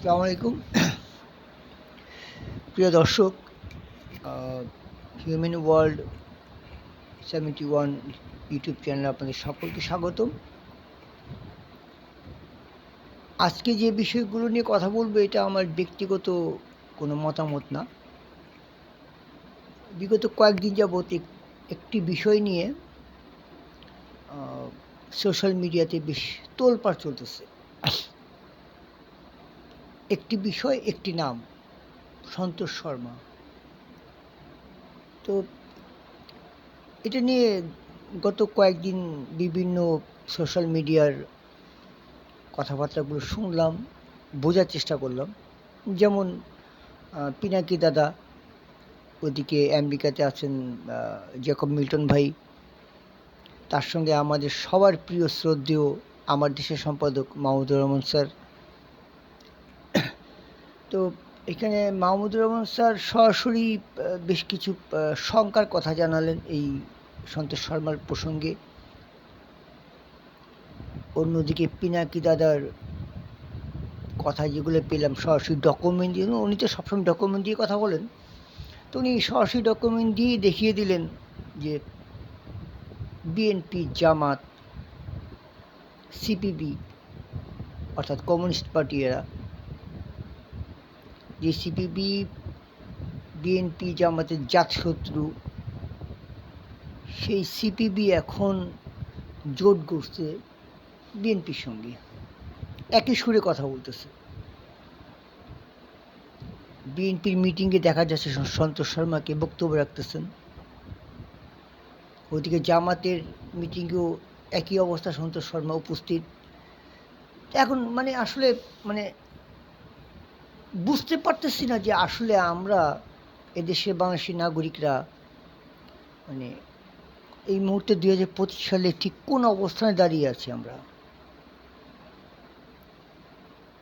আসসালামু আলাইকুম। প্রিয় দর্শক human world seventy one YouTube চ্যানেলে আপনাদের সকলকে স্বাগতম। আজকে যে বিষয়গুলো নিয়ে কথা বলব, এটা আমার ব্যক্তিগত কোনো মতামত না। বিগত কয়েকদিন যাবৎ এক- একটি বিষয় নিয়ে সোশ্যাল মিডিয়াতে বেশ তোলপাড় চলতেছে। একটি বিষয়, একটি নাম, সন্তোষ শর্মা। তো এটা নিয়ে গত কয়েকদিন বিভিন্ন সোশ্যাল মিডিয়ার কথাবার্তাগুলো শুনলাম, বোঝার চেষ্টা করলাম। যেমন পিনাকি দাদা, ওদিকে আমেরিকাতে আছেন জ্যাকব মিল্টন ভাই। তার সঙ্গে আমাদের সবার প্রিয় শ্রদ্ধেয় আমার দেশের সম্পাদক মাহমুদুর রহমান স্যার। তো এখানে মাহমুদুর রহমান স্যার সরাসরি বেশ কিছু শঙ্কার কথা জানালেন এই সন্তোষ শর্মার প্রসঙ্গে। অন্যদিকে পিনাকি দাদার কথা যেগুলো পেলাম, সরাসরি ডকুমেন্ট দিয়ে, উনি তো সবসময় ডকুমেন্ট দিয়ে কথা বলেন। তো উনি সরাসরি ডকুমেন্ট দিয়ে দেখিয়ে দিলেন যে বিএনপি, জামাত, সিপিবি, অর্থাৎ কমিউনিস্ট পার্টি এরা যে সিপিবি বিএনপি জামাতের জাতশত্রু, সেই সিপিবি এখন জোট করছে বিএনপির সঙ্গে। একই সুরে কথা বলতেছে। বিএনপির মিটিংয়ে দেখা যাচ্ছে সন্তোষ শর্মাকে বক্তব্য রাখতেছেন। ওদিকে জামাতের মিটিংয়েও একই অবস্থা সন্তোষ শর্মা উপস্থিত। এখন মানে আসলে মানে বুঝতে পারতেছি না যে আসলে আমরা এদেশের বাংলাদেশি নাগরিকরা মানে এই মুহূর্তে দুই হাজার পঁচিশ সালে ঠিক কোন অবস্থানে দাঁড়িয়ে আছি আমরা?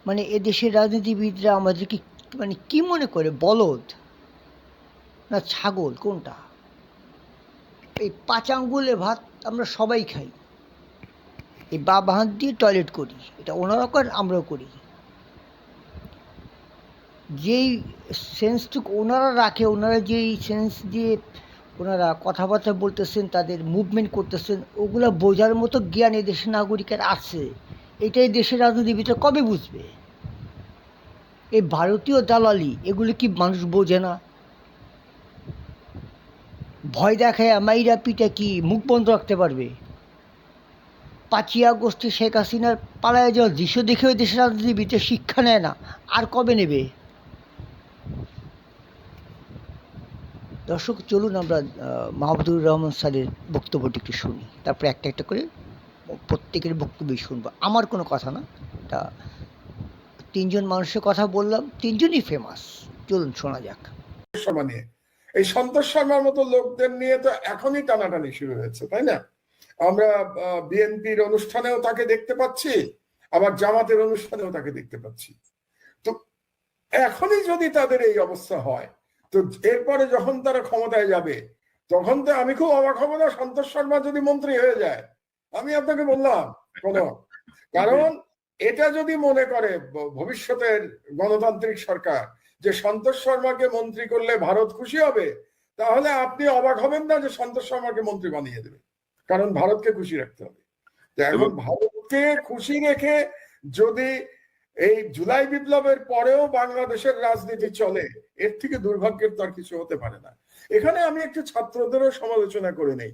মানে এদেশের রাজনীতিবিদরা আমাদেরকে মানে কি মনে করে? বলদ না ছাগল? কোনটা? এই পাঁচ আঙ্গুলে ভাত আমরা সবাই খাই। এই বা হাত দিয়ে টয়লেট করি। এটা ওনারা করেন, আমরাও করি। যেই সেন্সটুকু ওনারা রাখে, ওনারা যেই সেন্স দিয়ে ওনারা কথাবার্তা বলতেছেন, তাদের মুভমেন্ট করতেছেন, ওগুলা বোঝার মতো জ্ঞান এই দেশের নাগরিকের আছে। এটাই দেশের রাজনীতিবিদরা কবে বুঝবে? এই ভারতীয় দালালি, এগুলো কি মানুষ বোঝে না? ভয় দেখায় মাইরা পিটা কি মুখ বন্ধ রাখতে পারবে? পাঁচই আগস্টে শেখ হাসিনার পালায় যাওয়ার দৃশ্য দেখেও দেশের রাজনীতিবিদরা শিক্ষা নেয় না। আর কবে নেবে? দর্শক চলুন আমরা আহ, মাহমুদুর রহমান স্যারের বক্তব্যটি একটু শুনি। তারপরে একটা একটা করে প্রত্যেকের বক্তব্যই শুনব। আমার কোনো কথা না এটা তিনজন মানুষের কথা বললাম তিনজনই ফেমাস চলুন শোনা যাক। এই সন্তোষ শর্মার মতো লোকদের নিয়ে তো এখনই টানাটানি শুরু হয়েছে তাই না? আমরা বিএনপির অনুষ্ঠানেও তাকে দেখতে পাচ্ছি আবার জামাতের অনুষ্ঠানেও তাকে দেখতে পাচ্ছি। তো এখনই যদি তাদের এই অবস্থা হয় তো এরপরে যখন তারা ক্ষমতায় যাবে তখন তো আমি খুব অবাক হব না সন্তোষ শর্মা যদি মন্ত্রী হয়ে যায়। আমি আপনাকে বললাম কোনো কারণ এটা যদি মনে করে ভবিষ্যতের গণতান্ত্রিক সরকার যে সন্তোষ শর্মাকে মন্ত্রী করলে ভারত খুশি হবে তাহলে আপনি অবাক হবেন না যে সন্তোষ শর্মাকে মন্ত্রী বানিয়ে দেবে। কারণ ভারতকে খুশি রাখতে হবে। এখন ভারতকে খুশি রেখে যদি এই জুলাই বিপ্লবের পরেও বাংলাদেশের রাজনীতি চলে, এর থেকে দুর্ভাগ্যের তো আর কিছু হতে পারে না। এখানে আমি একটু ছাত্রদেরও সমালোচনা করে নেই।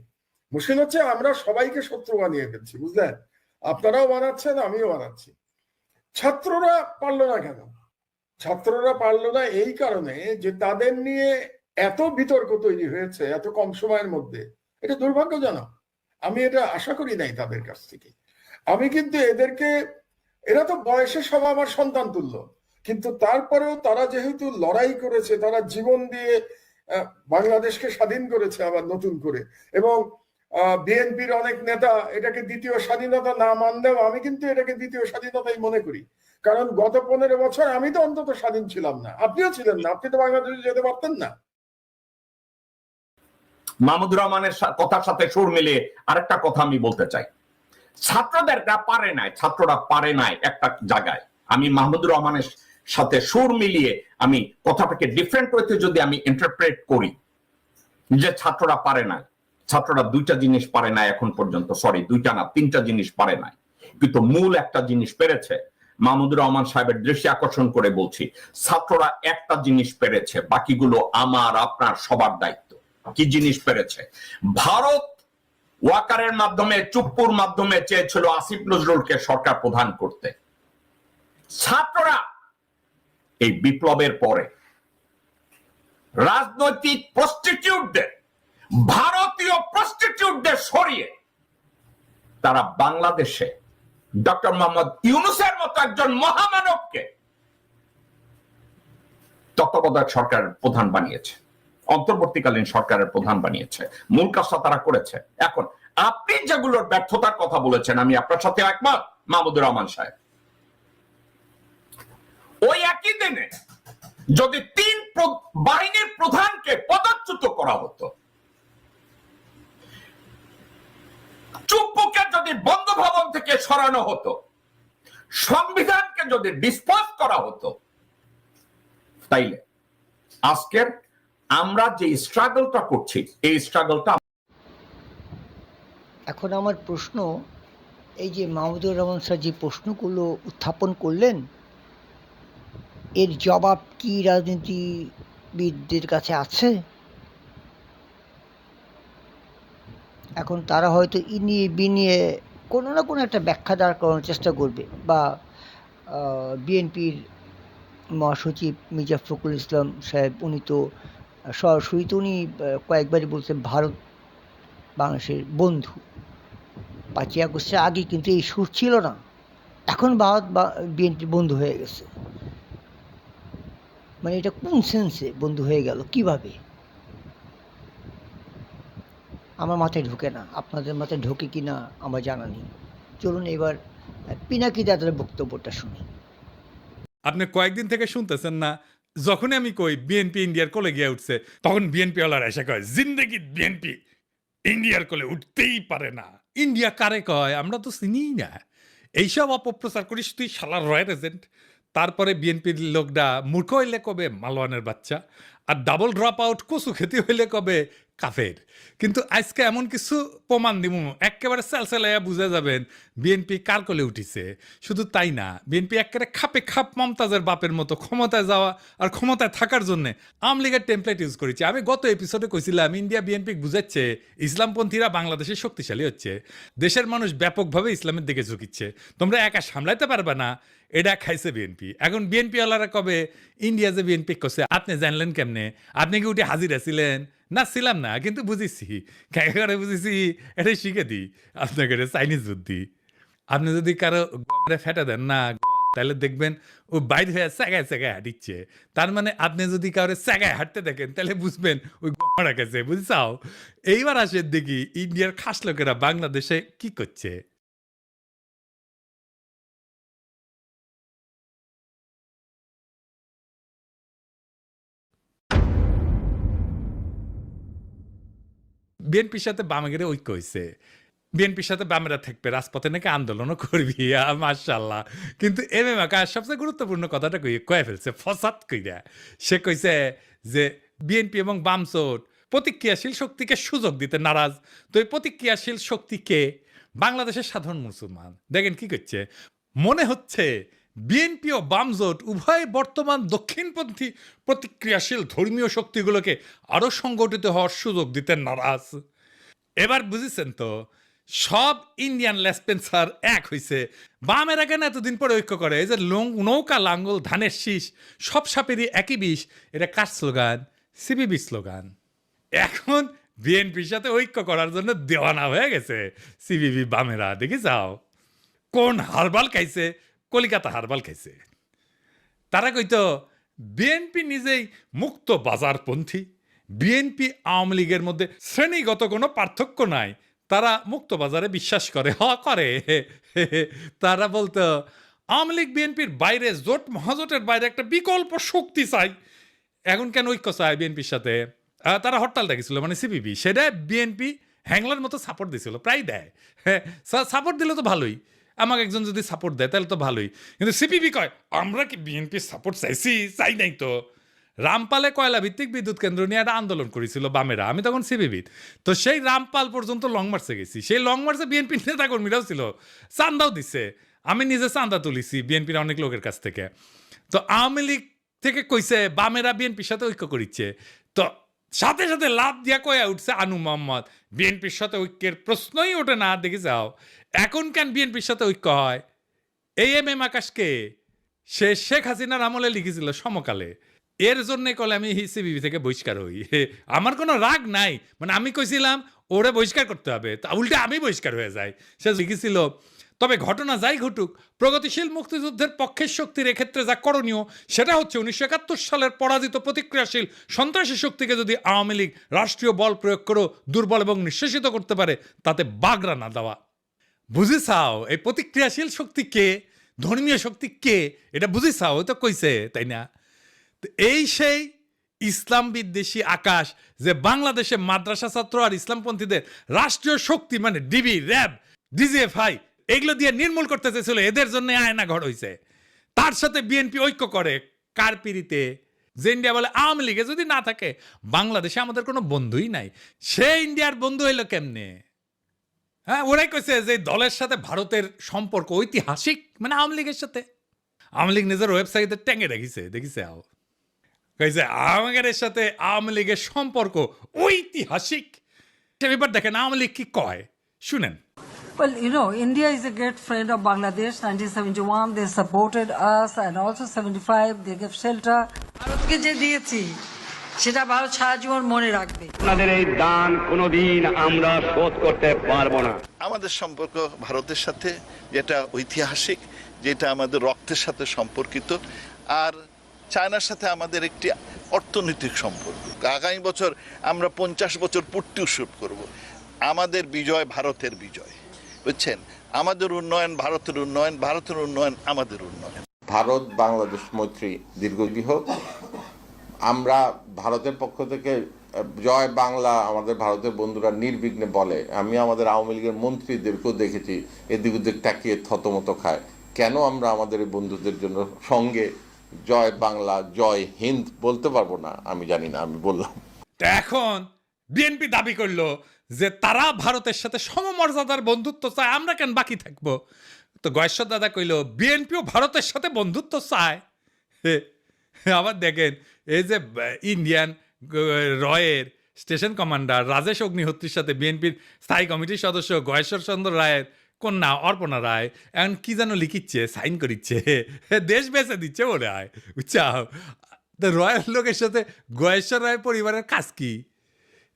মুশকিল হচ্ছে আমরা সবাইকে শত্রু বানিয়ে ফেলছি, বুঝলেন? আপনারাও বানাচ্ছেন, আমিও বানাচ্ছি। ছাত্ররা পারল না কেন? ছাত্ররা পারল না এই কারণে যে তাদের নিয়ে এত বিতর্ক তৈরি হয়েছে, এত কম সময়ের মধ্যে, এটা দুর্ভাগ্যজনক। আমি এটা আশা করি নাই তাদের কাছ থেকে। আমি কিন্তু এদেরকে এরা তো বয়সে সব আমার সন্তান তুল্য। কিন্তু তারপরেও তারা যেহেতু লড়াই করেছে, তারা জীবন দিয়ে বাংলাদেশকে স্বাধীন করেছে আবার নতুন করে। এবং বিএনপির অনেক নেতা এটাকে দ্বিতীয় স্বাধীনতা না মানলেও আমি কিন্তু এটাকে দ্বিতীয় স্বাধীনতাই মনে করি। কারণ গত পনেরো বছর আমি তো অন্তত স্বাধীন ছিলাম না। আপনিও ছিলেন না, আপনি তো বাংলাদেশে যেতে পারতেন না। মাহমুদুর রহমানের কথার সাথে সুর মিলিয়ে আরেকটা কথা আমি বলতে চাই। ছাত্রদেরটা পারে নাই, ছাত্ররা পারে নাই একটা জায়গায়। আমি মাহমুদুর রহমানের সাথে সুর মিলিয়ে আমি কথাটাকে ডিফারেন্ট ওয়েতে যদি আমি ইন্টারপ্রেট করি, যে ছাত্ররা পারে না ছাত্ররা দুইটা জিনিস পারে না এখন পর্যন্ত সরি দুইটা না, তিনটা জিনিস পারে না কিন্তু মূল একটা জিনিস পেরেছে, মাহমুদুর রহমান সাহেবের দৃষ্টি আকর্ষণ করে বলছি, ছাত্ররা একটা জিনিস পেরেছে, বাকিগুলো আমার, আপনার, সবার দায়িত্ব। কি জিনিস পেরেছে? ভারত ওয়াকারের মাধ্যমে, চুপ্পুর মাধ্যমে চেয়েছিল আসিফ নজরুলকে সরকার প্রধান করতে। ছাত্ররা এই বিপ্লবের পরে রাজনৈতিক প্রস্টিটিউটদের ভারতীয় প্রস্টিটিউটদের সরিয়ে তারা বাংলাদেশে ডক্টর মোহাম্মদ ইউনুসের মতো একজন মহামানবকে তত্ত্বাবধায়ক সরকারের প্রধান বানিয়েছে। অন্তর্বর্তীকালীন সরকারের প্রধান বানিয়েছে। মূল কাজটা তারা করেছে। এখন, আপনি যেগুলোর ব্যর্থতার কথা বলেছেন, আমি আপনার সাথে একমত, মাহমুদুর রহমান সাহেব। ওই একই দিনে যদি তিন বাহিনীর প্রধানকে পদচ্যুত করা হতো, চুপ্পুকে যদি বন্ধ ভবন থেকে সরানো হতো, সংবিধানকে যদি ডিসপোজ করা হতো, তাইলে আজকের আমরা যে স্ট্রাগলটা করছি, এই স্ট্রাগলটা এখন আমার প্রশ্ন, এই যে মাহমুদুর রহমান স্যার যে প্রশ্নগুলো উত্থাপন করলেন, এর জবাব কি রাজনীতিবিদদের কাছে আছে? এখন তারা হয়তো ইনিয়ে বিনিয়ে কোনো না কোনো একটা ব্যাখ্যা দাঁড় করানোর চেষ্টা করবে বা বিএনপির মহাসচিব মির্জা ফখরুল ইসলাম সাহেব, উনি তো সরাসরি তো উনি কয়েকবারই বলছেন ভারত বাংলাদেশের বন্ধু। পাঁচই আগস্টের আগে কিন্তু এই সুর ছিল না। এখন ভারত বা, বিএনপি বন্ধু হয়ে গেছে। মানে এটা কোন সেন্সে বন্ধু হয়ে গেল, কীভাবে? আমার মাথায় ঢোকে না। আপনাদের মাথায় ঢোকে কি না আমার জানা নেই। চলুন এবার পিনাকি দাদার বক্তব্যটা শুনি। আপনি কয়েকদিন থেকে শুনতেছেন না যখনই আমি কই বিএনপি ইন্ডিয়ার কোলে গিয়ে উঠছে, তখন বিএনপি ওলার এসে কয়, জিন্দগি বিএনপি ইন্ডিয়ার কোলে উঠতেই পারে না। ইন্ডিয়া কারে কয়? আমরা তো চিনিই না। এইসব অপপ্রচার করিস তুই সালার রয়্যাল এজেন্ট। তারপরে বিএনপির লোকডা, মূর্খ হইলে কবে, মালওয়ানের বাচ্চা? আর ডাবল ড্রপ আউট, কচু খেতে হইলে কবে? কাফের। কিন্তু আজকে এমন কিছু প্রমাণ দিব একেবারে সেলসেলাইয়া বুঝে যাবেন বিএনপি কার কোলে উঠিছে। শুধু তাই না বিএনপি একেবারে খাপে খাপ মমতাজের বাপের মতো ক্ষমতায় যাওয়া আর ক্ষমতায় থাকার জন্য আওয়ামী লীগের টেমপ্লেট ইউজ করেছি। আমি গত এপিসোডে কইছিলাম, ইন্ডিয়া বিএনপি বুঝাচ্ছে, ইসলামপন্থীরা বাংলাদেশে শক্তিশালী হচ্ছে। দেশের মানুষ ব্যাপকভাবে ইসলামের দিকে ঝুঁকিচ্ছে। তোমরা একা সামলাইতে পারবে না এটা খাইছে বিএনপি এখন বিএনপি ওয়ালারা কবে, ইন্ডিয়া যে বিএনপি করছে, আপনি জানলেন কেমনে? আপনি কি উঠে হাজিরা ছিলেন না, ছিলাম না, কিন্তু বুঝেছি। করে বুঝেছি, এটাই শিখে দিই। আপনাকে এটা চাইনিজ বুদ্ধি আপনি যদি কারও ফেটে দেন, না, তাহলে দেখবেন ও বাইর হয়ে স্যাগায় স্যাগায় হাঁটিচ্ছে। তার মানে আপনি যদি কারও স্যাগায় হাঁটতে দেখেন, তাহলে বুঝবেন ওই গমরা গেছে বুঝছাও? এইবার আসেন দেখি, ইন্ডিয়ার খাস লোকেরা বাংলাদেশে কি করছে। বিএনপির সাথে বামেগেরে ঐক্য হয়েছে বিএনপির সাথে বামেরা থাকবে, রাজপথে নাকি আন্দোলনও করবি। মার্শাল্লাহ কিন্তু এম এম আকাশ সবচেয়ে গুরুত্বপূর্ণ কথাটা কই, কয়ে ফেলছে, ফসাদ কইরা। সে কইছে যে, বিএনপি এবং বামসোট প্রতিক্রিয়াশীল শক্তিকে সুযোগ দিতে নারাজ। তো এই প্রতিক্রিয়াশীল শক্তিকে বাংলাদেশের সাধারণ মুসলমান। দেখেন কি করছে? মনে হচ্ছে বিএনপি ও বামজোট উভয় বর্তমান দক্ষিণপন্থী প্রতিক্রিয়াশীল ধর্মীয় শক্তিগুলোকে আরও সংগঠিত হওয়ার সুযোগ দিতে নারাজ। এবার বুঝেছেন তো, সব ইন্ডিয়ান লেসপেন্সার এক হইছে। বামেরা কেন এতদিন পরে ঐক্য করে, এই যে নৌকা লাঙ্গল, ধানের শীষ, সব সাপেরই একই বিষ, এটা কার স্লোগান? CVV slogan. এখন বিএনপির সাথে ঐক্য করার জন্য দেওয়ানা হয়ে গেছে সিবিবি বামেরা, দেখি যাও। কোন হারবাল খাইছে? কলিকাতা হারবাল খাইছে। তারা কইতো, বিএনপি নিজেই মুক্ত বাজারপন্থী, বিএনপি আওয়ামী লীগের মধ্যে শ্রেণীগত কোনো পার্থক্য নাই, তারা মুক্ত বাজারে বিশ্বাস করে, হ, করে। তারা বলতো, আওয়ামী লীগ বিএনপির বাইরে জোট, মহাজোটের বাইরে একটা বিকল্প শক্তি চাই। এখন কেন ঐক্য চায় বিএনপির সাথে? তারা হরতাল দেখেছিল মানে সিপিবি। সেটা বিএনপি হ্যাংলার মতো সাপোর্ট দিছিল, প্রায় দেয়। হ্যাঁ সাপোর্ট দিলে তো ভালোই। আমাকে একজন যদি সাপোর্ট দেয়, তাহলে তো ভালোই। কিন্তু সিপিবি কয়, আমরা কি বিএনপি সাপোর্ট চাইছি? চাই নাই তো। রামপালে কয়লা ভিত্তিক বিদ্যুৎ কেন্দ্র নিয়ে একটা আন্দোলন করেছিল বামেরা। আমি তখন সিপিবিদ তো সেই রামপাল পর্যন্ত লং মার্চে গেছি। সেই লং মার্চে বিএনপি নেতা কর্মীরাও ছিল। চান্দাও দিছে। আমি নিজে চান্দা তুলিছি বিএনপির অনেক লোকের কাছ থেকে। তো আওয়ামী লীগ থেকে কইছে, বামেরা বিএনপির সাথে ঐক্য করিচ্ছে। তো সাথে সাথে লাভ দিয়া কয়া উঠছে আনু মোহাম্মদ। বিএনপির সাথে ঐক্যের প্রশ্নই ওঠে না, দেখে যাও। এখন কেন বিএনপির সাথে ঐক্য হয়? এই এম এম আকাশকে সে শেখ হাসিনার আমলে লিখেছিল সমকালে। এর জন্য কলে আমি সিবিবি থেকে বহিষ্কার হই। আমার কোনো রাগ নাই। মানে আমি কইছিলাম, ওরে বহিষ্কার করতে হবে। তা উল্টে আমি বহিষ্কার হয়ে যাই। সে লিখেছিল, তবে ঘটনা যাই ঘটুক, প্রগতিশীল মুক্তিযুদ্ধের পক্ষের শক্তির এক্ষেত্রে যা করণীয়, সেটা হচ্ছে উনিশশো একাত্তর সালের পরাজিত প্রতিক্রিয়াশীল সন্ত্রাসী শক্তিকে যদি আওয়ামী লীগ রাষ্ট্রীয় বল প্রয়োগ করেও দুর্বল এবং নিঃশেষিত করতে পারে, তাতে বাগড়া না দেওয়া। বুঝেছাও এই প্রতিক্রিয়াশীল শক্তি কে, ধর্মীয় শক্তি কে, এটা বুঝেছাও ওই তো কইছে, তাই না? এই সেই ইসলাম বিদ্বেষী আকাশ যে বাংলাদেশে মাদ্রাসা ছাত্র আর ইসলামপন্থীদের রাষ্ট্রীয় শক্তি মানে ডিবি, র্যাব, ডিজিএফআই, এগুলো দিয়ে নির্মূল করতে চেয়েছিল, এদের জন্য আয়না ঘর হয়েছে তার সাথে বিএনপি ঐক্য করে, কার পিড়িতে? যে ইন্ডিয়া বলে আওয়ামী লীগে যদি না থাকে, বাংলাদেশে আমাদের কোনো বন্ধুই নাই। সে ইন্ডিয়ার বন্ধু হইল কেমনে? হ্যাঁ ওরাই কইছে যে দলের সাথে ভারতের সম্পর্ক ঐতিহাসিক মানে আওয়ামী লীগের সাথে আওয়ামী লীগ নিজের ওয়েবসাইটে ট্যাঙ্গে রেখেছে দেখিছে আও কইছে আওয়ামী সাথে আওয়ামী লীগের সম্পর্ক ঐতিহাসিক ব্যাপার দেখেন আওয়ামী লীগ কি কয় শুনেন Well, you know, India is a great friend of Bangladesh. 1971, they supported us, and also 75, they gave shelter. সেটা ভারত সারা জীবন মনে রাখবে। আপনাদের এই দান কোনোদিন আমরা শোধ করতে পারব না। আমাদের সম্পর্ক ভারতের সাথে যেটা ঐতিহাসিক যেটা আমাদের রক্তের সাথে সম্পর্কিত আর চায়নার সাথে আমাদের একটি অর্থনৈতিক সম্পর্ক। আগামী বছর আমরা পঞ্চাশ বছর পূর্তি উৎসব করব। আমাদের বিজয় ভারতের বিজয় বুঝছেন? আমাদের উন্নয়ন ভারতের উন্নয়ন ভারতের উন্নয়ন আমাদের উন্নয়ন। ভারত বাংলাদেশ মৈত্রী দীর্ঘজীবী হোক আমরা ভারতের পক্ষ থেকে, জয় বাংলা আমাদের ভারতের বন্ধুরা নির্বিঘ্নে বলে। আমি আমাদের আওয়ামী লীগের মন্ত্রীদেরকেও দেখেছি, এদিক ওদিক তাকিয়ে থতমত খায়। কেন আমরা আমাদের বন্ধুদের জন্য সঙ্গে জয় বাংলা, জয় হিন্দ বলতে পারব না? আমি জানি না, আমি বললাম। এখন বিএনপি দাবি করল যে তারা ভারতের সাথে সমমর্যাদার বন্ধুত্ব চায়, আমরা কেন বাকি থাকব? তো গয়েশ্বর দাদা কইল বিএনপিও ভারতের সাথে বন্ধুত্ব চায়। আবার দেখেন এই যে ইন্ডিয়ান রয়ের স্টেশন কমান্ডার রাজেশ অগ্নিহোত্রীর সাথে বিএনপির স্থায়ী কমিটির সদস্য গয়েশ্বর চন্দ্র রায়ের কন্যা অর্পণা রায়, এখন কি যেন লিখিচ্ছে, সাইন করিচ্ছে, দেশ বেঁচে দিচ্ছে ওরে আয় বুঝছাও? তো রয়্যাল লোকের সাথে গয়েশ্বর রায় পরিবারের কাজ কি?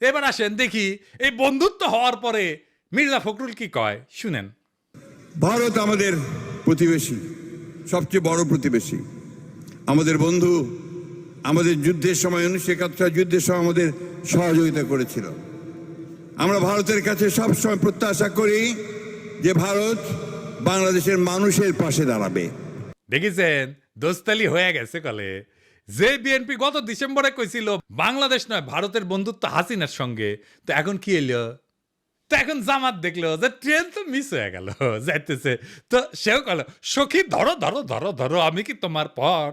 এবার আসেন, দেখি, এই বন্ধুত্ব হওয়ার পরে মির্জা ফখরুল কি কয়? শুনেন। ভারত আমাদের প্রতিবেশী, সবচেয়ে বড় প্রতিবেশী। আমাদের বন্ধু আমাদের যুদ্ধের সময় উনিশশো একাত্তর যুদ্ধের সময় আমাদের সহযোগিতা করেছিল। আমরা ভারতের কাছে সবসময় প্রত্যাশা করি যে ভারত বাংলাদেশের মানুষের পাশে দাঁড়াবে। দেখেছেন? দোস্তালি হয়ে গেছে কলে। যে বিএনপি গত ডিসেম্বরে কইছিল, বাংলাদেশ নয়, ভারতের বন্ধুত্ব হাসিনার সঙ্গে। তো এখন কি এলো তো এখন জামাত দেখল যে ট্রেন তো মিস হয়ে গেল, যাইতেছে। তো সেও কল সখী, ধরো ধরো ধরো ধরো, আমি কি তোমার পর?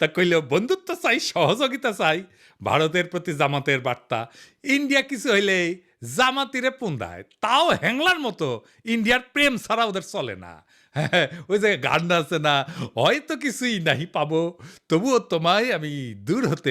তা কইল বন্ধুত্ব চাই, সহযোগিতা চাই, ভারতের প্রতি জামাতের বার্তা। ইন্ডিয়া কিছু হইলে জামাতিরে পুন্দায়। তাও হ্যাংলার মতো ইন্ডিয়ার প্রেম ছাড়া ওদের চলে না। হ্যাঁ ওই যে গান আছে না, হয়তো কিছুই নাহি পাবো, তবুও তোমায় আমি দূর হতে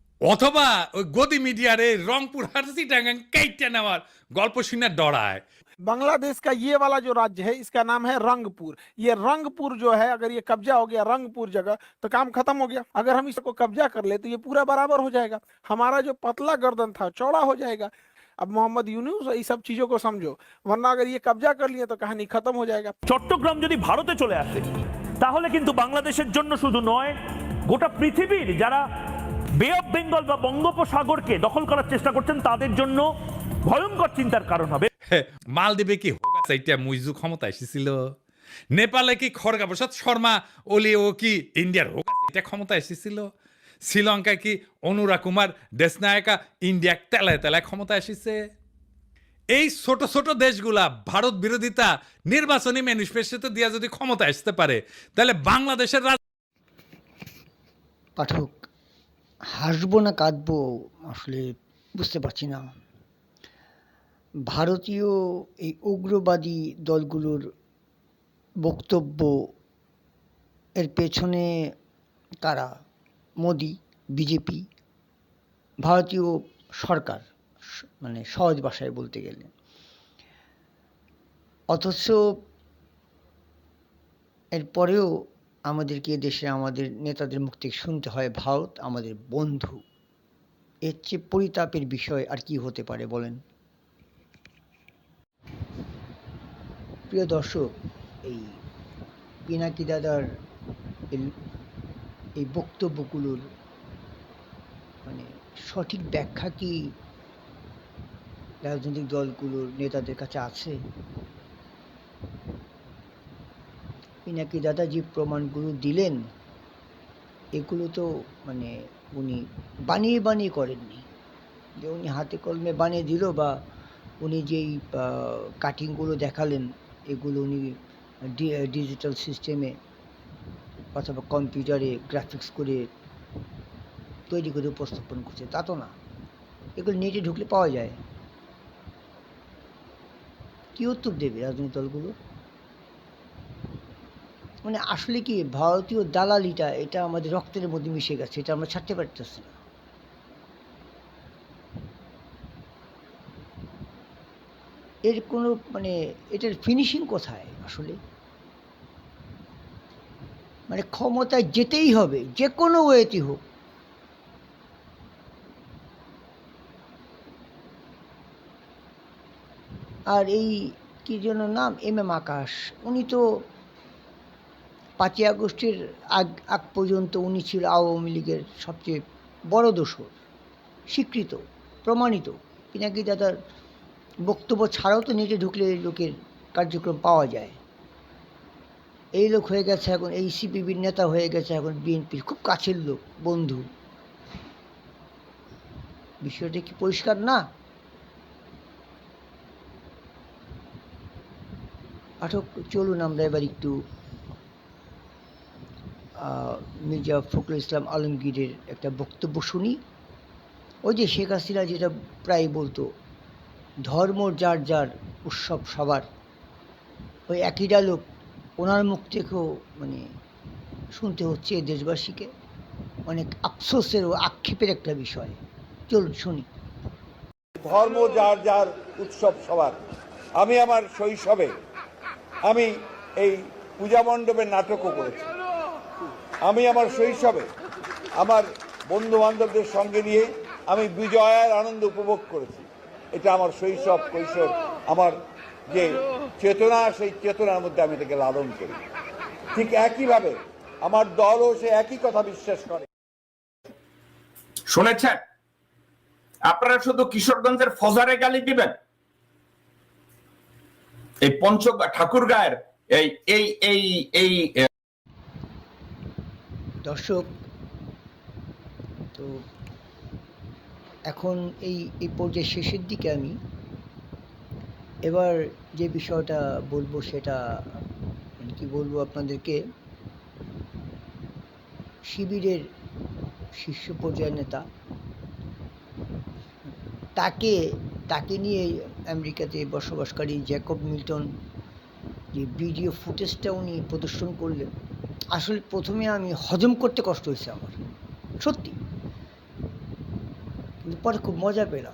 অথবা ওই গদি মিডিয়ারে রংপুর হারসি টাঙ্গাং কেটে নেওয়ার গল্প শুনে ডরায় बांग्लादेश का ये वाला जो राज्य है इसका नाम है रंगपुर ये रंगपुर जो है अगर ये कब्जा हो गया रंगपुर जगह तो काम खत्म हो गया अगर हम इसको कब्जा कर ले तो ये पूरा बराबर हो जाएगा हमारा जो पतला गर्दन था चौड़ा हो जाएगा अब मोहम्मद यूनुस ये सब चीजों को समझो वरना अगर ये कब्जा कर लिए तो कहानी खत्म हो जाएगा চট্টগ্রাম যদি ভারতে চলে আসে তাহলে কিন্তু বাংলাদেশের জন্য শুধু নয় গোটা পৃথিবীর যারা বে অফ বেঙ্গল বা বঙ্গোপসাগরকে দখল করার চেষ্টা করছেন তাদের জন্য ভয়ঙ্কর চিন্তার কারণ হবে। মালদ্বীপে কি এইটা মুইজু ক্ষমতা এসেছিল। নেপালে কি খড়গা প্রসাদ শর্মা ওলি ও কি ইন্ডিয়ার হোক এটা ক্ষমতা এসেছিল। শ্রীলঙ্কায় কি অনুরা কুমার দেশনায়কা ইন্ডিয়া তেলায় তেলায় ক্ষমতা এসেছে। এই ছোট ছোট দেশগুলা ভারত বিরোধিতা নির্বাচনী ম্যানিফেস্টোতে দিয়া যদি ক্ষমতা আসতে পারে তাহলে বাংলাদেশের পাঠক হাসবো না কাঁদবো আসলে বুঝতে পারছি না। ভারতীয় এই উগ্রবাদী দলগুলোর বক্তব্য এর পেছনে কারা? মোদি, বিজেপি, ভারতীয় সরকার মানে সহজ ভাষায় বলতে গেলে। অথচ এরপরেও আমাদেরকে দেশে আমাদের নেতাদের মুখ থেকে শুনতে হয়, ভারত আমাদের বন্ধু। এর চেয়ে পরিতাপের বিষয় আর কি হতে পারে বলেন? প্রিয় দর্শক, এই পিনাকি দাদার এই- বক্তব্যগুলোর মানে সঠিক ব্যাখ্যা কি রাজনৈতিক দলগুলোর নেতাদের কাছে আছে? পিনাকি দাদা যে প্রমাণগুলো দিলেন? এগুলো তো মানে উনি বানিয়ে বানিয়ে করেননি। যে উনি হাতে কলমে বানিয়ে দিল বা উনি যেই কাটিংগুলো দেখালেন, এগুলো উনি ডিজিটাল সিস্টেমে অথবা কম্পিউটারে গ্রাফিক্স করে তৈরি করে উপস্থাপন করছে, তা তো না। এগুলো নেটে ঢুকলে পাওয়া যায়। কী উত্তর দেবে রাজনৈতিক দলগুলো? মানে আসলে কি ভারতীয় দালালিটা, এটা আমাদের রক্তের মধ্যে মিশে গেছে, এটা আমরা ছাড়তে পারতেছি না। এর কোনো মানে এটার ফিনিশিং কোথায় আসলে? মানে ক্ষমতায় যেতেই হবে, যে কোনো ওয়েতে হোক। আর এই কি যেন নাম, এম এম আকাশ, উনি তো পাঁচই আগস্টের আগ আগ পর্যন্ত উনি ছিল আওয়ামী লীগের সবচেয়ে বড় দোষর, স্বীকৃত, প্রমাণিত। পিনাকি দাদার বক্তব্য ছাড়াও তো নেটে ঢুকলে লোকের কার্যক্রম পাওয়া যায়। এই লোক হয়ে গেছে এখন, এই সিপিবির নেতা হয়ে গেছে এখন বিএনপির খুব কাছের লোক, বন্ধু। বিষয়টা কি পরিষ্কার না? পাঠক, চলুন আমরা এবার একটু মির্জা ফখরুল ইসলাম আলমগীরের একটা বক্তব্য শুনি। ওই যে শেখ হাসিনা যেটা প্রায় বলতো, ধর্ম যার যার উৎসব সবার। ওই একই ডায়লগ, ওনার মুখ থেকেও মানে শুনতে হচ্ছে দেশবাসীকে। অনেক আফসোসের ও আক্ষেপের একটা বিষয়। চলুন শুনি। ধর্ম যার যার উৎসব সবার। আমি আমার শৈশবে আমি এই পূজা মণ্ডপের নাটকও করেছি। আমি আমার শৈশবে আমার বন্ধু বান্ধবদের সঙ্গে নিয়ে আমি বিজয়ের আনন্দ উপভোগ করেছি। এটা আমার শৈশব, কৈশোর, আমার যে চেতনা, সেই চেতনার মধ্যে আমি এটাকে লালন করি। ঠিক একইভাবে আমার দলও সে একই কথা বিশ্বাস করে। শুনেছেন? আপনারা শুধু কিশোরগঞ্জের ফজারে গালি দিবেন। এই পঞ্চ ঠাকুর গায়ের এই এই এই এই দর্শক, তো এখন এই এই পর্যায়ে শেষের দিকে আমি এবার যে বিষয়টা বলব সেটা মানে কি বলব আপনাদেরকে, শিবিরের শীর্ষ পর্যায়ের নেতা, তাকে তাকে নিয়ে আমেরিকাতে বসবাসকারী জ্যাকব মিল্টন যে ভিডিও ফুটেজটা উনি প্রদর্শন করলেন আসলে প্রথমে আমি হজম করতে কষ্ট হয়েছে আমার। সত্যি। কিন্তু পরে খুব মজা পেলাম।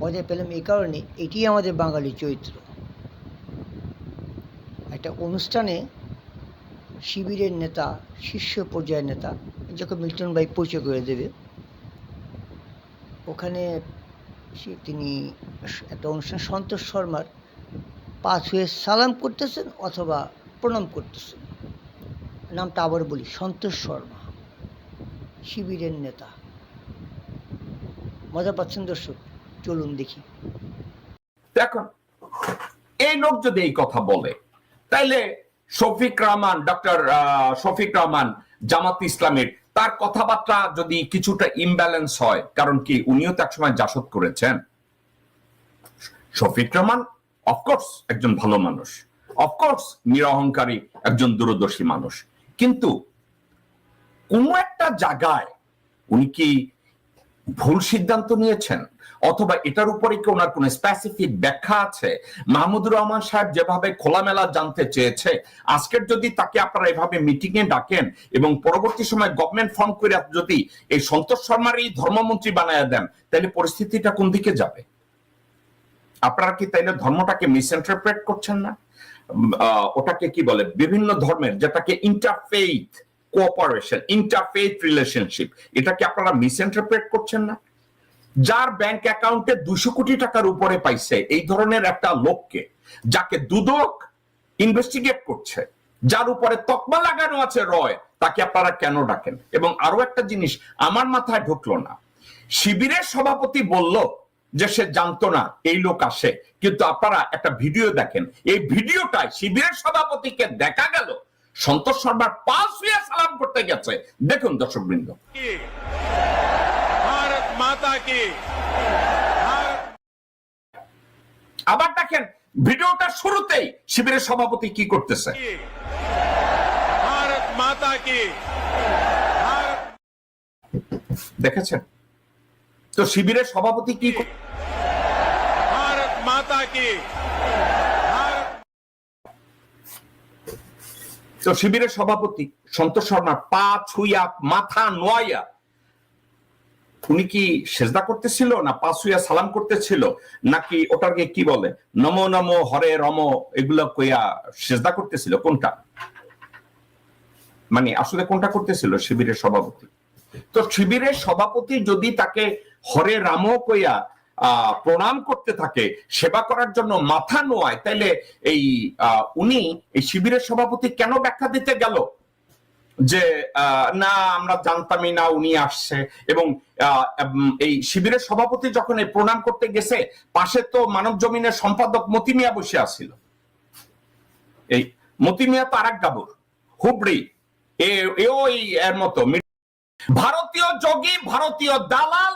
মজা পেলাম এই কারণে এটি আমাদের বাঙালি চরিত্র। একটা অনুষ্ঠানে শিবিরের নেতা, শীর্ষ পর্যায়ের নেতা যখন মিল্টন ভাই পরিচয় করে দেবে, ওখানে সে তিনি একটা অনুষ্ঠান সন্তোষ শর্মার পা ছুঁয়ে সালাম করতেছেন অথবা প্রণাম করতেছেন। নামটা আবার বলি, সন্তোষ শর্মা, শিবিরের নেতা। মজা পাচ্ছেন দর্শক? চলুন দেখি। দেখুন, এই লোক যদি এই কথা বলে, তাইলে শফিক রহমান ডক্টর শফিক রহমান জামাত ইসলামের তার কথাবার্তা যদি কিছুটা ইমব্যালেন্স হয়, কারণ কি উনিও তো একসময় জাসদ করেছেন। শফিক রহমান অফকোর্স একজন ভালো মানুষ। অফকোর্স নিরহংকারী, একজন দূরদর্শী মানুষ। কিন্তু কোন একটা জায়গায় উনি কি ভুল সিদ্ধান্ত নিয়েছেন? অথবা এটার উপরে কি ওনার কোন স্পেসিফিক ব্যাখ্যা আছে? মাহমুদুর রহমান সাহেব যেভাবে খোলামেলা জানতে চেয়েছে, আজকের যদি তাকে আপনারা এভাবে মিটিং এ ডাকেন এবং পরবর্তী সময় গভর্নমেন্ট ফর্ম করে যদি এই সন্তোষ শর্মার এই ধর্মমন্ত্রী বানায় দেন, তাহলে পরিস্থিতিটা কোন দিকে যাবে? আপনারা কি তাইলে ধর্মটাকে মিসইন্টারপ্রেট করছেন না? ওটাকে কি বলে? বিভিন্ন ধর্মের, যেটাকে ইন্টারফেইথ কোঅপারেশন ইন্টারফেইথ রিলেশনশিপ এটাকে আপনারা মিসইন্টারপ্রেট করছেন না? যার ব্যাংক অ্যাকাউন্টে দুশো কোটি টাকার উপরে পাইছে, এই ধরনের একটা লোককে, যাকে দুদক ইনভেস্টিগেট করছে, যার উপরে তকমা লাগানো আছে রয়, তাকে আপনারা কেন ডাকেন? এবং আরও একটা জিনিস, আমার মাথায় ঢুকলো না। শিবিরের সভাপতি বলল যে সে জানতো না এই লোক আসে। কিন্তু আপনারা একটা ভিডিও দেখেন। এই ভিডিওটায় শিবিরের সভাপতিকে দেখা গেল। সন্তোষ শর্মার পাঁচ হইয়া সালাম করতে গেছে। দেখুন দর্শক বৃন্দ ভারত মাতা কি। আবার দেখেন ভিডিওটা শুরুতেই শিবিরের সভাপতি কি করতেছে? ভারত মাতা কি। দেখেছেন? তো শিবিরের সভাপতি কি ভারত মাতা কি? তো শিবিরের সভাপতি সন্তোষ শর্মার পা ছুইয়া মাথা নোয়াইয়া। উনি কি সেজদা করতেছিল না পা ছুইয়া সালাম করতেছিল? নাকি ওটাকে কি বলে? নম নম হরে রম এগুলো কইয়া সেজদা করতেছিল? কোনটা? মানে আসলে কোনটা করতেছিল শিবিরের সভাপতি? তো শিবিরের সভাপতি যদি তাকে হরে রাম কইয়া প্রণাম করতে থাকে, সেবা করার জন্য মাথা নোয়ায়। তাইলে এই উনি এই শিবিরের সভাপতি কেন ব্যাখ্যা দিতে গেল? যে না, আমরা জানতামই না উনি আসছে। এবং এই শিবিরের সভাপতি যখন এই প্রণাম করতে গেছে, পাশে তো মানব জমিনের সম্পাদক মতিমিয়া বসে আছিল। এই মতিমিয়া তো আর এক গাবুর, হুবড়ি। এও এর মতো। ভারতীয় যোগী, ভারতীয় দালাল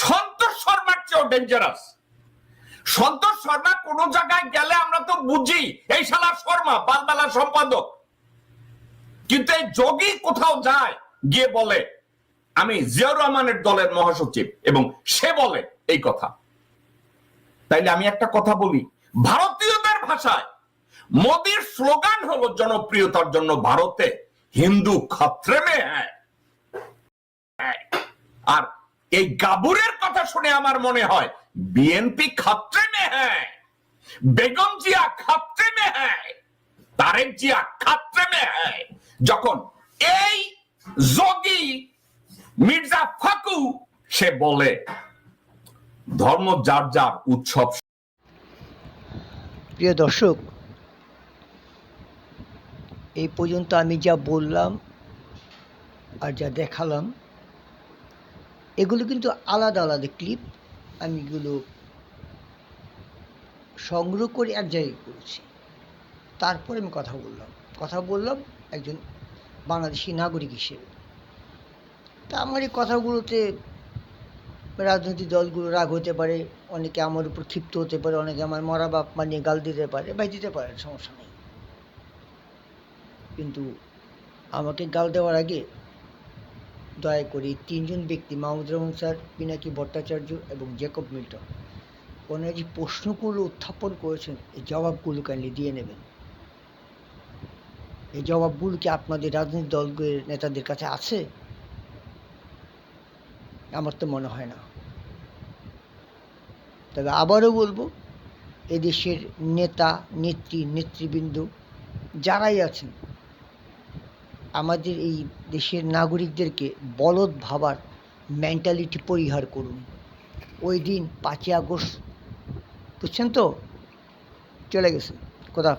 সন্তোষ শর্মার চেয়েও ডেঞ্জারাস সন্তোষ শর্মা কোন জায়গায় গেলে আমরা তো বুঝি, এই শালা শর্মা বালবালা সম্পাদক। কিন্তু এই যোগী কোথাও যায়, গিয়ে বলে, আমি জিয়াউর রহমানের দলের মহাসচিব এবং সে বলে এই কথা। তাইলে আমি একটা কথা বলি, ভারতীয়দের ভাষায় মোদির স্লোগান হলো জনপ্রিয়তার জন্য ভারতে হিন্দু খত্রে মে হ্যায়। আর এই গাবুরের কথা শুনে আমার মনে হয়, বিএনপি খাত্রে মে হ্যায়, বেগম জিয়া খাত্রে মে হ্যায়, তারেক জিয়া খাত্রে মে হ্যায়। যখন এই যোগী মির্জা ফাকু, সে বলে, ধর্ম যার যার উৎসব। প্রিয় দর্শক, এই পর্যন্ত আমি যা বললাম আর যা দেখালাম এগুলো কিন্তু আলাদা আলাদা ক্লিপ আমি এগুলো সংগ্রহ করে এক জায়গায় করেছি। তারপরে আমি কথা বললাম। কথা বললাম একজন বাংলাদেশি নাগরিক হিসেবে। তা আমার এই কথাগুলোতে রাজনৈতিক দলগুলো রাগ হতে পারে, অনেকে আমার উপর ক্ষিপ্ত হতে পারে, অনেকে আমার মরা বাপ মা নিয়ে গাল দিতে পারে বা দিতে পারে, সমস্যা নেই। কিন্তু আমাকে গাল দেওয়ার আগে দয়া করে তিনজন ব্যক্তি, মাহমুদ রহমান স্যার, পিনাকি ভট্টাচার্য এবং জেকব মিল্টন, ওনারা যে প্রশ্নগুলো উত্থাপন করেছেন, এই জবাবগুলো কাইন্ডলি দিয়ে নেবেন। এই জবাবগুলো কি আপনাদের রাজনৈতিক দলগুলোর নেতাদের কাছে আছে? আমার তো মনে হয় না। তবে আবারও বলব, এদেশের নেতা, নেত্রী, নেতৃবৃন্দ, যারাই আছেন আমাদের এই দেশের নাগরিকদেরকে বলদ ভাবার মেন্টালিটি পরিহার করুন। ওই দিন পাঁচই আগস্ট, বুঝছেন তো? চলে গেছে। খোদা